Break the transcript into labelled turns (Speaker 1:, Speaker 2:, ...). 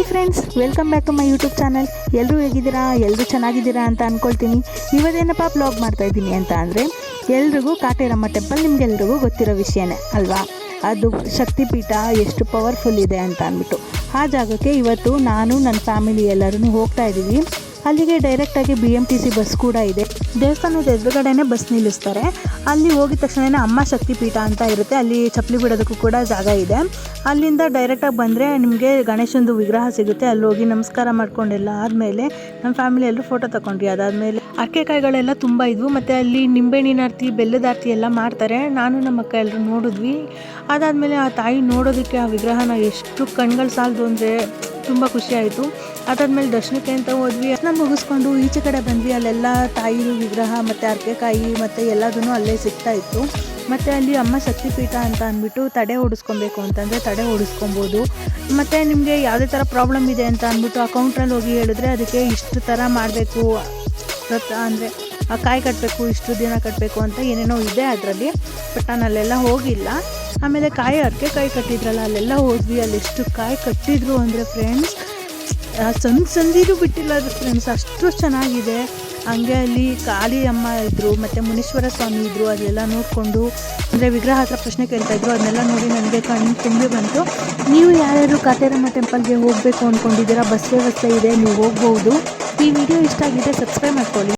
Speaker 1: Hi friends welcome back to my YouTube channel ಎಲ್ಲರೂ ಹೇಗಿದ್ದೀರಾ? ಎಲ್ಲರೂ ಚೆನ್ನಾಗಿದ್ದೀರಾ ಅಂತ ಅಂದ್ಕೊಳ್ತೀನಿ ಇವತ್ತೇನಪ್ಪ ಬ್ಲಾಗ್ ಮಾಡ್ತಾ ಇದ್ದೀನಿ ಅಂತ ಅಂದರೆ, ಎಲ್ರಿಗೂ ಕಾಟೇರಮ್ಮ ಟೆಂಪಲ್ ನಿಮಗೆಲ್ರಿಗೂ ಗೊತ್ತಿರೋ ವಿಷಯನೇ, ಅಲ್ವಾ? ಅದು ಶಕ್ತಿಪೀಠ ಎಷ್ಟು ಪವರ್ಫುಲ್ ಇದೆ ಅಂತ ಅಂದ್ಬಿಟ್ಟು. ಆ ಜಾಗಕ್ಕೆ ಇವತ್ತು ನಾನು, ನನ್ನ ಫ್ಯಾಮಿಲಿ ಎಲ್ಲರೂ ಹೋಗ್ತಾ ಇದ್ದೀವಿ. ಅಲ್ಲಿಗೆ ಡೈರೆಕ್ಟಾಗಿ B M T C bus ಕೂಡ ಇದೆ. ದೇವಸ್ಥಾನದ ಎದುರುಗಡೆನೇ ಬಸ್ ನಿಲ್ಲಿಸ್ತಾರೆ. ಅಲ್ಲಿ ಹೋಗಿದ ತಕ್ಷಣ ಅಮ್ಮ ಶಕ್ತಿಪೀಠ ಅಂತ ಇರುತ್ತೆ. ಅಲ್ಲಿ ಚಪ್ಪಲಿ ಬಿಡೋದಕ್ಕೂ ಕೂಡ ಜಾಗ ಇದೆ. ಅಲ್ಲಿಂದ ಡೈರೆಕ್ಟಾಗಿ ಬಂದರೆ ನಿಮಗೆ ಗಣೇಶಂದು ವಿಗ್ರಹ ಸಿಗುತ್ತೆ. ಅಲ್ಲಿ ಹೋಗಿ ನಮಸ್ಕಾರ ಮಾಡ್ಕೊಂಡೆಲ್ಲ ಆದಮೇಲೆ ನಮ್ಮ ಫ್ಯಾಮಿಲಿ ಎಲ್ಲರೂ ಫೋಟೋ ತಗೊಂಡ್ವಿ. ಅದಾದಮೇಲೆ ಅಕ್ಕೆಕಾಯಿಗಳೆಲ್ಲ ತುಂಬ ಇದ್ವು. ಮತ್ತು ಅಲ್ಲಿ ನಿಂಬೆಹಣ್ಣಿನ ಆರತಿ, ಬೆಲ್ಲದ ಆರತಿ ಎಲ್ಲ ಮಾಡ್ತಾರೆ. ನಾನು ನಮ್ಮ ಅಕ್ಕ ಎಲ್ಲರೂ ನೋಡಿದ್ವಿ. ಅದಾದಮೇಲೆ ಆ ತಾಯಿ ನೋಡೋದಕ್ಕೆ ಆ ವಿಗ್ರಹನ ಎಷ್ಟು ಕಣ್ಗಳು ಸಾಲದು ಅಂದರೆ ತುಂಬ ಖುಷಿ ಆಯಿತು. ಅದಾದ್ಮೇಲೆ ದರ್ಶನಕ್ಕೆ ಅಂತ ಹೋದ್ವಿ. ದರ್ಶನ ಮುಗಿಸ್ಕೊಂಡು ಈಚೆ ಕಡೆ ಬಂದ್ವಿ. ಅಲ್ಲೆಲ್ಲ ತಾಯಿದು ವಿಗ್ರಹ ಮತ್ತು ಅರ್ಕೆಕಾಯಿ ಮತ್ತು ಎಲ್ಲದೂ ಅಲ್ಲೇ ಸಿಗ್ತಾ ಇತ್ತು. ಮತ್ತು ಅಲ್ಲಿ ಅಮ್ಮ ಶಕ್ತಿಪೀಠ ಅಂತ ಅಂದ್ಬಿಟ್ಟು ತಡೆ ಓಡಿಸ್ಕೊಬೇಕು ಅಂತಂದರೆ ತಡೆ ಓಡಿಸ್ಕೊಬೋದು. ಮತ್ತು ನಿಮಗೆ ಯಾವುದೇ ಥರ ಪ್ರಾಬ್ಲಮ್ ಇದೆ ಅಂತ ಅಂದ್ಬಿಟ್ಟು ಆ ಹೋಗಿ ಹೇಳಿದ್ರೆ ಅದಕ್ಕೆ ಇಷ್ಟು ಥರ ಮಾಡಬೇಕು. ಅಂದರೆ ಕಾಯಿ ಕಟ್ಟಬೇಕು ಇಷ್ಟು ದಿನ ಕಟ್ಟಬೇಕು ಅಂತ ಏನೇನೋ ಇದೆ ಅದರಲ್ಲಿ ಬಟ್ ನಾನು ಅಲ್ಲೆಲ್ಲ ಹೋಗಿಲ್ಲ. ಆಮೇಲೆ ಕಾಯಿ ಅರ್ಕೆ ಕಾಯಿ ಕಟ್ಟಿದ್ರಲ್ಲ, ಅಲ್ಲೆಲ್ಲ ಹೋದ್ವಿ. ಅಲ್ಲಿ ಎಷ್ಟು ಕಾಯಿ ಕಟ್ಟಿದ್ರು ಅಂದರೆ ಫ್ರೆಂಡ್ಸ್ ಸಂದ್ ಸಂದಿರು ಬಿಟ್ಟಿಲ್ಲ ಅದು ಫ್ರೆಂಡ್ಸ್ ಅಷ್ಟು ಚೆನ್ನಾಗಿದೆ. ಹಂಗೆ ಅಲ್ಲಿ ಕಾಳಿ ಅಮ್ಮ ಇದ್ದರು ಮತ್ತು ಮುನೀಶ್ವರ ಸ್ವಾಮಿ ಇದ್ದರು ಅದೆಲ್ಲ ನೋಡಿಕೊಂಡು, ಅಂದರೆ ವಿಗ್ರಹ ಹತ್ರ ಪ್ರಶ್ನೆ ಕೇಳ್ತಾ ಇದ್ರು. ಅದನ್ನೆಲ್ಲ ನೋಡಿ ನನಗೆ ಕಣ್ಣು ತುಂಬಿ ಬಂತು. ನೀವು ಯಾರ್ಯಾರು ಕಾಟೇರಮ್ಮ ಟೆಂಪಲ್ಗೆ ಹೋಗಬೇಕು ಅಂದ್ಕೊಂಡಿದ್ದೀರಾ ಬಸ್ ವ್ಯವಸ್ಥೆ ಇದೆ, ನೀವು ಹೋಗ್ಬೋದು. ಈ ವಿಡಿಯೋ ಇಷ್ಟ ಆಗಿದೆ ಸಬ್ಸ್ಕ್ರೈಬ್ ಮಾಡ್ಕೊಳ್ಳಿ.